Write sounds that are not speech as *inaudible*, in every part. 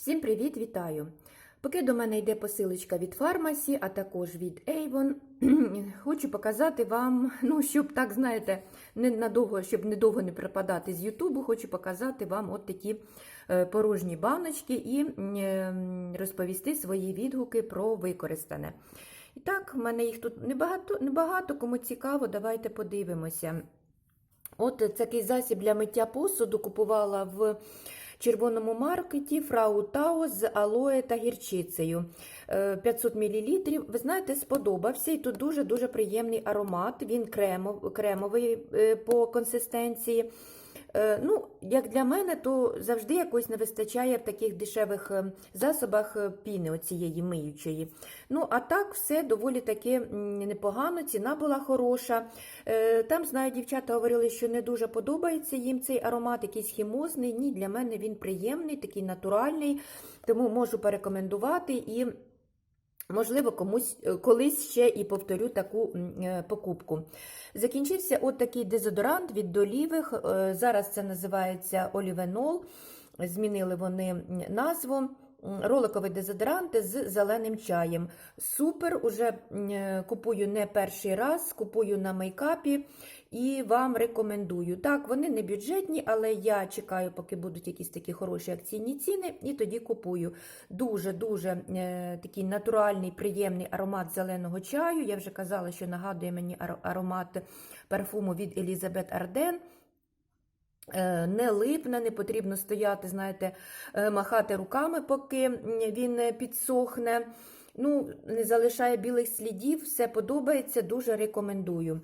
Всім привіт, вітаю! Поки до мене йде посилочка від фармасі, а також від Avon, *clears throat* хочу показати вам, ну, щоб так знаєте, не надовго, щоб недовго не припадати з Ютубу, хочу показати вам от такі е, порожні баночки і е, розповісти свої відгуки про використане. І так, в мене їх тут небагато, небагато кому цікаво, давайте подивимося. От такий засіб для миття посуду купувала в червоному маркеті Фрау Тао з алоє та гірчицею. Е, 500 мл. Ви знаєте, сподобався. І тут дуже-дуже приємний аромат. Він кремов, кремовий е, по консистенції. Е, Ну, Як для мене, то завжди якось не вистачає в таких дешевих е, засобах е, піни оцієї миючої. Ну, а так, все доволі таки непогано, ціна була хороша. Е, Там, знаю, дівчата говорили, що не дуже подобається їм цей аромат, якийсь хімозний. Ні, для мене він приємний, такий натуральний, тому можу порекомендувати і. Можливо, комусь е, колись ще і повторю таку е, покупку. Закінчився от такий дезодорант від долівих. Е, Зараз це називається олівенол. Змінили вони назву. Роликовий дезодорант з зеленим чаєм. Супер, уже купую не перший раз, купую на мейкапі і вам рекомендую. Так, вони не бюджетні, але я чекаю, поки будуть якісь такі хороші акційні ціни, і тоді купую. Дуже-дуже е, такий натуральний, приємний аромат зеленого чаю. Я вже казала, що нагадує мені аромат парфуму від Елізабет Арден. Е, Не липне, не потрібно стояти, знаєте, е, махати руками, поки він підсохне. Ну, не залишає білих слідів, все подобається, дуже рекомендую.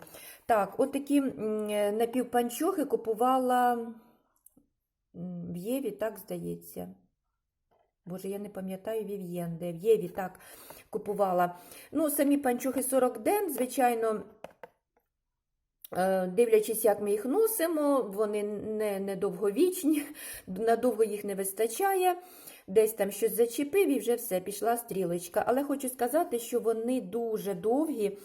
Так, от такі е, напівпанчохи купувала в Єві, так здається. Боже, я не пам'ятаю Вів'єн, де в Єві так купувала. Ну, самі панчохи 40 ден, звичайно, е, дивлячись, як ми їх носимо, вони не, не довговічні, надовго їх не вистачає. Десь там щось зачепив і вже все, пішла стрілочка. Але хочу сказати, що вони дуже довгі,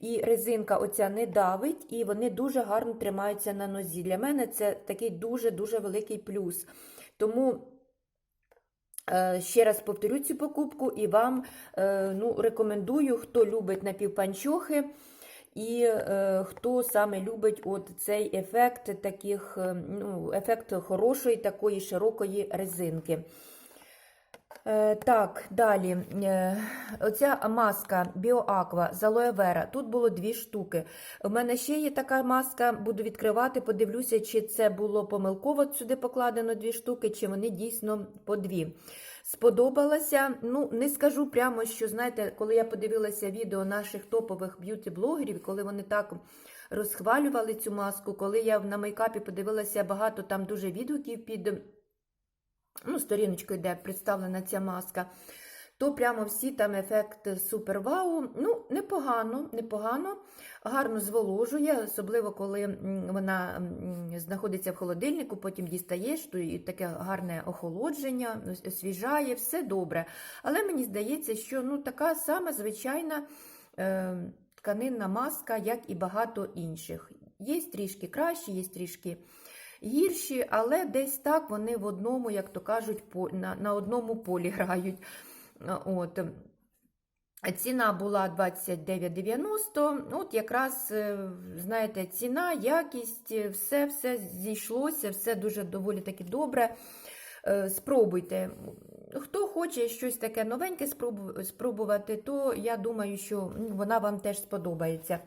і резинка оця не давить, і вони дуже гарно тримаються на нозі. Для мене це такий дуже-дуже великий плюс. Тому. Е, Ще раз повторю цю покупку і вам е, ну, рекомендую, хто любить напівпанчохи і е, хто саме любить от цей ефект таких, е, ну, ефект хорошої такої широкої резинки. Е, Так, далі. Е, Оця маска BioAqua з Vera. Тут було дві штуки. У мене ще є така маска, буду відкривати, подивлюся, чи це було помилково сюди покладено дві штуки, чи вони дійсно по дві. Сподобалася. Ну, не скажу прямо, що знаєте, коли я подивилася відео наших топових б'юті-блогерів, коли вони так розхвалювали цю маску, коли я на мейкапі подивилася багато там дуже відгуків під ну, сторіночкою, де представлена ця маска, то прямо всі там ефект супер вау. Ну, непогано, непогано, гарно зволожує, особливо коли вона знаходиться в холодильнику, потім дістаєш, то і таке гарне охолодження, освіжає, все добре. Але мені здається, що ну, така сама звичайна е, тканинна маска, як і багато інших. Є трішки кращі, є трішки гірші, але десь так вони в одному, як то кажуть, на, одному полі *laughs* грають. От. Ціна була 29,90. От якраз, е, знаєте, ціна, якість, е, все все зійшлося, все дуже доволі таки добре. Е, Спробуйте. Хто хоче щось таке новеньке спробувати, то я думаю, що вона вам теж сподобається.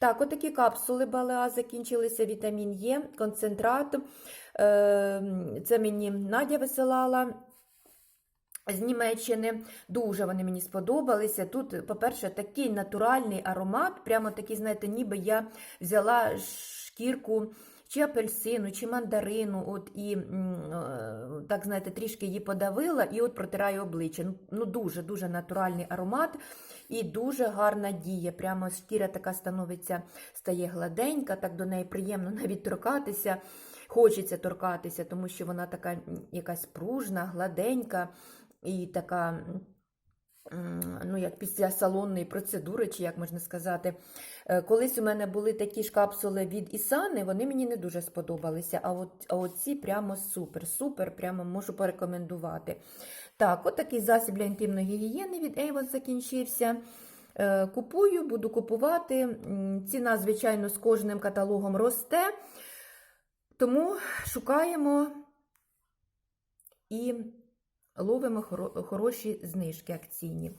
Так, отакі капсули Балеа закінчилися вітамін Е, концентрат. Е, Це мені Надя висилала з Німеччини. Дуже вони мені сподобалися. Тут, по-перше, такий натуральний аромат, прямо такий, знаєте, ніби я взяла шкірку чи апельсину, чи мандарину, от і е, так, знаєте, трішки її подавила і от протираю обличчя. Ну, Ну, дуже дуже натуральний аромат і дуже гарна дія. Прямо шкіра така становиться, стає гладенька, так до неї приємно *laughs* навіть торкатися. Хочеться торкатися, тому що вона така якась пружна, гладенька і така ну, як після салонної процедури, чи як можна сказати. Е, Колись у мене були такі ж капсули від Ісани, вони мені не дуже сподобалися. А от а оці прямо супер, супер, прямо можу порекомендувати. Так, от такий засіб для інтимної гігієни від Avon закінчився. Е, Купую, буду купувати. Ціна, звичайно, з кожним каталогом росте. Тому шукаємо і ловимо хороші знижки акційні.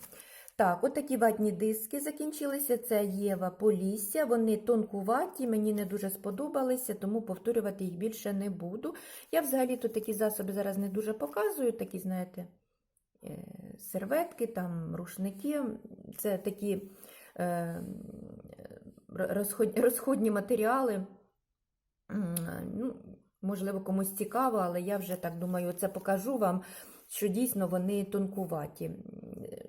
Так, от такі ватні диски закінчилися. Це Єва Полісся. Вони тонкуваті, мені не дуже сподобалися, тому повторювати їх більше не буду. Я взагалі тут такі засоби зараз не дуже показую, такі, знаєте, серветки, там рушники. Це такі е, розход- розходні матеріали. Ну, можливо, комусь цікаво, але я вже так думаю, це покажу вам, що дійсно вони тонкуваті.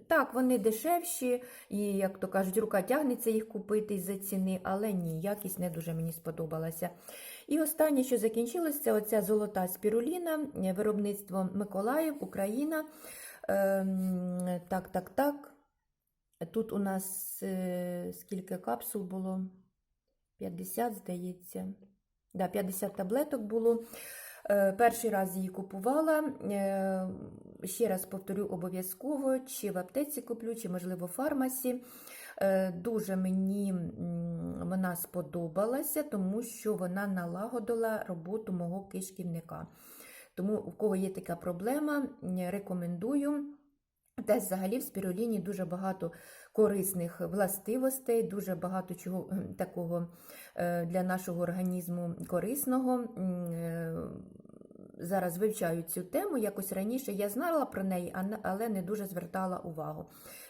Так, вони дешевші, і, як то кажуть, рука тягнеться їх купити із-за ціни, але ні, якість не дуже мені сподобалася. І останнє, що закінчилось, це оця золота спіруліна, е, виробництво Миколаїв, Україна. Ем, Так, так, так. Тут у нас е, скільки капсул було? 50, здається. Да, 50 таблеток було. Е, Перший раз її купувала. Е, Ще раз повторю обов'язково, чи в аптеці куплю, чи, можливо, в фармасі. Дуже мені вона сподобалася, тому що вона налагодила роботу мого кишківника. Тому, у кого є така проблема, рекомендую. Та взагалі в спіруліні дуже багато корисних властивостей, дуже багато чого такого е, для нашого організму корисного. Зараз вивчаю цю тему. Якось раніше я знала про неї, але не дуже звертала увагу.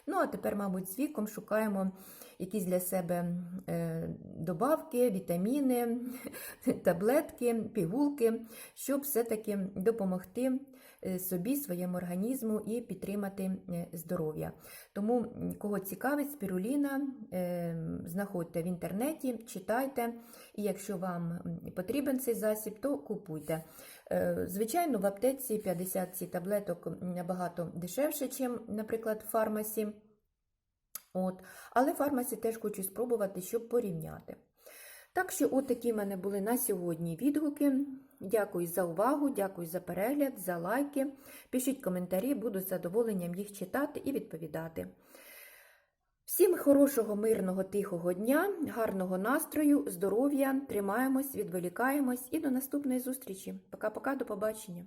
Ну, а тепер, мабуть, з віком шукаємо якісь для себе е, добавки, вітаміни, *laughs* таблетки, пігулки, щоб все-таки допомогти е, собі, своєму організму і підтримати е, здоров'я. Тому, кого цікавить спіруліна, знаходьте в інтернеті, читайте, і якщо вам потрібен цей засіб, то купуйте. Е, Звичайно, в аптеці 50 ці таблеток набагато дешевше, ніж, наприклад, в фармасі. От. Але в фармасі теж хочу спробувати, щоб порівняти. Так що, от такі в мене були на сьогодні відгуки. Дякую за увагу, дякую за перегляд, за лайки. Пишіть коментарі, буду з задоволенням їх читати і відповідати. Всім хорошого, мирного, тихого дня, гарного настрою, здоров'я, тримаємось, відволікаємось і до наступної зустрічі. Пока-пока, до побачення.